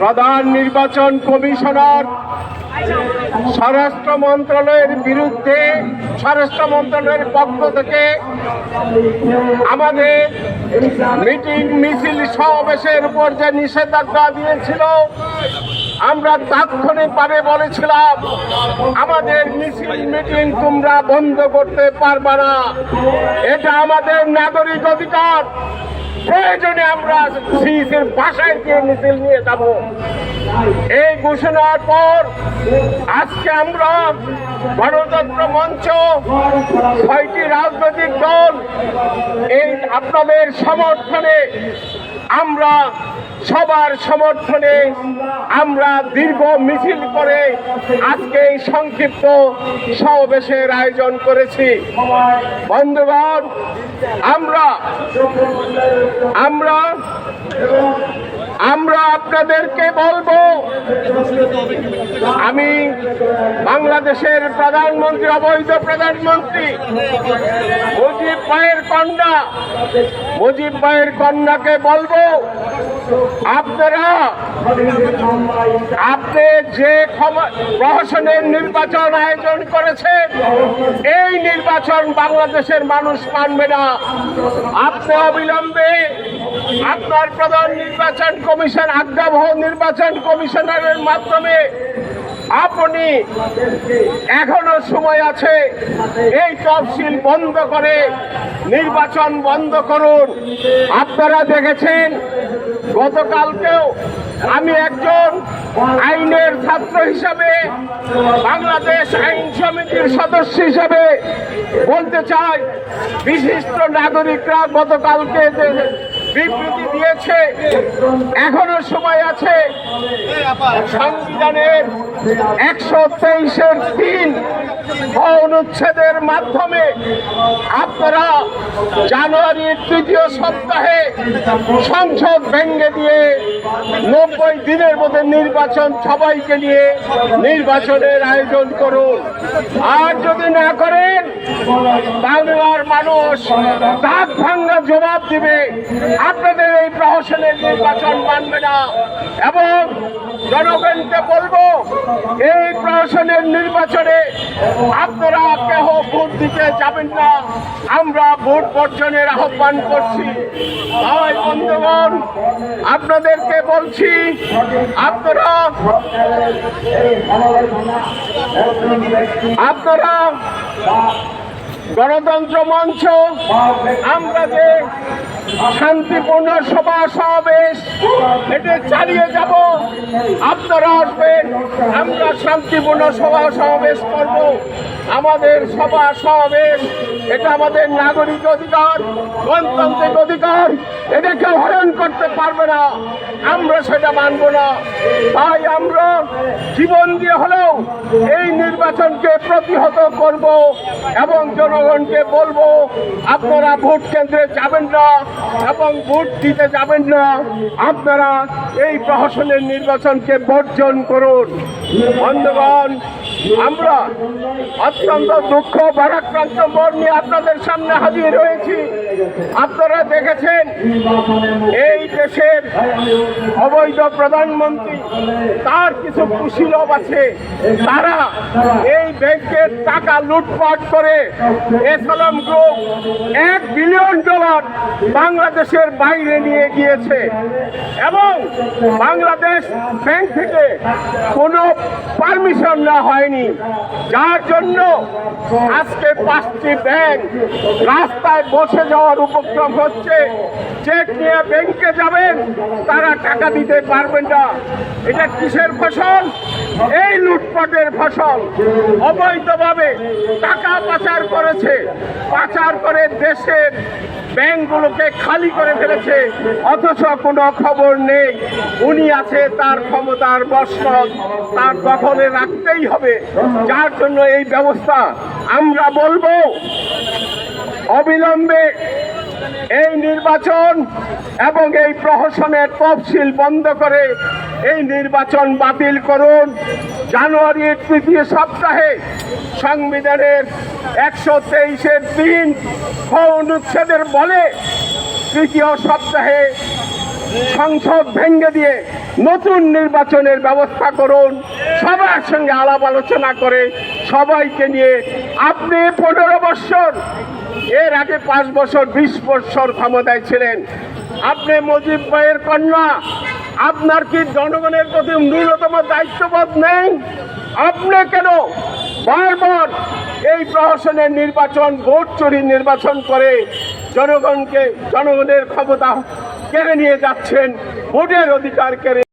প্রধান নির্বাচন কমিশনার, স্বরাষ্ট্র মন্ত্রণালয়ের বিরুদ্ধে, স্বরাষ্ট্র মন্ত্রণালয়ের পক্ষ থেকে আমাদের মিটিং মিছিল সমাবেশের উপর যে নিষেধাজ্ঞা দিয়েছিল, আমরা তাৎক্ষণিকভাবে বলেছিলাম, আমাদের মিছিল মিটিং তোমরা বন্ধ করতে পারবে না। এটা আমাদের নাগরিক অধিকার। প্রয়োজনে আমরা সিসির বাসায় গিয়ে মিছিল নিয়ে যাব। এই ঘোষণার পর আজকে আমরা গণতন্ত্র মঞ্চ ছয়টি রাজনৈতিক দল এই আপনাদের সমর্থনে আমরা সবার সমর্থনে আমরা দীর্ঘ মিছিল করে আজকে এই সংক্ষিপ্ত সমাবেশের আয়োজন করেছি। বন্ধুগণ, আমরা আমরা আমরা আপনাদেরকে বলব আমি বাংলাদেশের প্রধানমন্ত্রী, অবৈধ প্রধানমন্ত্রী মুজিব ভাইয়ের কন্যা। মুজিব ভাইয়ের কন্যাকে বলব, আপনারা, আপনি যে প্রহসনের নির্বাচন আয়োজন করেছেন এই নির্বাচন বাংলাদেশের মানুষ মানবে না। আপনি অবিলম্বে আপনার প্রধান নির্বাচন কমিশন আজ্ঞাবহ নির্বাচন কমিশনারের মাধ্যমে আপনি এখনও সময় আছে এই তফসিল বন্ধ করে নির্বাচন বন্ধ করুন। আপনারা দেখেছেন গতকালকেও আমি একজন আইনের ছাত্র হিসাবে, বাংলাদেশ আইন সমিতির সদস্য হিসাবে বলতে চাই, বিশিষ্ট নাগরিকরা গতকালকে যে বিবৃতি দিয়েছে, এখনও সময় আছে সংবিধানের একশো তেইশের তিন অনুচ্ছেদের মাধ্যমে আপনারা জানুয়ারির তৃতীয় সপ্তাহে সংসদ ভেঙে দিয়ে নব্বই দিনের মধ্যে নির্বাচন সবাইকে নিয়ে নির্বাচনের আয়োজন করুন। আর যদি না করেন, বাংলার মানুষ দাঁত ভাঙ্গা জবাব দিবে। আপনাদের এই প্রহসনের নির্বাচন মানবে না। এবং জনগণকে বলব এই প্রশাসনের নির্বাচনে আপনারা কেহ ভোট দিতে যাবেন না। আমরা ভোট বর্জনের আহ্বান করছি। আপনাদেরকে বলছি, আপনারা আপনারা গণতন্ত্র মঞ্চ, আমরা যে শান্তিপূর্ণ সভা সমাবেশ। এটা চালিয়ে যাব। আপনারা আসবেন। আমরা শান্তিপূর্ণ সভা সমাবেশ করব। আমাদের সভা সমাবেশ, এটা আমাদের নাগরিক অধিকার, গণতান্ত্রিক অধিকার। এটাকে হরণ করতে পারবে না। আমরা সেটা মানব না। তাই আমরা জীবন দিয়ে হলেও এই নির্বাচনকে প্রতিহত করব এবং জনগণকে বলব, আপনারা ভোট কেন্দ্রে যাবেন না। এবং ভোট দিতে যাবেন না, আপনারা এই প্রহসনের নির্বাচনকে বর্জন করুন। বন্ধুগণ, আমরা অত্যন্ত দুঃখ, ভারাক্রান্ত মর্মে আপনাদের সামনে হাজির হয়েছি। আপনারা দেখেছেন এই দেশের অবৈধ প্রধানমন্ত্রী, তার কিছু কুশীলভ আছে। তারা এই ব্যাংকের টাকা লুটপাট করে এসলাম গ্রুপ এক বিলিয়ন ডলার বাংলাদেশের বাইরে নিয়ে গিয়েছে। এবং বাংলাদেশ ব্যাংক থেকে কোনো পারমিশন না হয়নি। যার জন্য আজকে পাঁচটি ব্যাংক রাস্তায় বসে যাওয়ার উপক্রম হচ্ছে। চেক নিয়ে ব্যাংকে যাবেন, তারা টাকা দিতে পারবেন না। এটা কিসের ফসল? এই লুটপাটের ফসল। অবৈধভাবে টাকা পাচার করেছে। পাচার করে দেশের ব্যাংকগুলোকে খালি করে ফেলেছে। অথচ কোনো খবর নেই। উনি আছে, তার ক্ষমতার বস্ত্র তার দখলে রাখতেই হবে। যার জন্য এই ব্যবস্থা আমরা বলব অবিলম্বে এই নির্বাচন এবং এই প্রহসনের তফসিল বন্ধ করে এই নির্বাচন বাতিল করুন। জানুয়ারির তৃতীয় সপ্তাহে সংবিধানের একশো তেইশের তিন খ অনুচ্ছেদের বলে তৃতীয় সপ্তাহে সংসদ ভেঙে দিয়ে নতুন নির্বাচনের ব্যবস্থা করুন। সবার সঙ্গে আলাপ আলোচনা করে সবাইকে নিয়ে আপনি পনেরো বছর এর আগে পাঁচ বছর, বিশ বছর ক্ষমতায় ছিলেন। আপনি মুজিব ভাইয়ের কন্যা। আপনার কি জনগণের প্রতি ন্যূনতম দায়িত্ববোধ নেই? আপনি কেন বারবার এই প্রহসনের নির্বাচন, ভোট চুরি নির্বাচন করে জনগণকে, জনগণের ক্ষমতা কেড়ে নিয়ে যাচ্ছেন, ভোটের অধিকার কেড়ে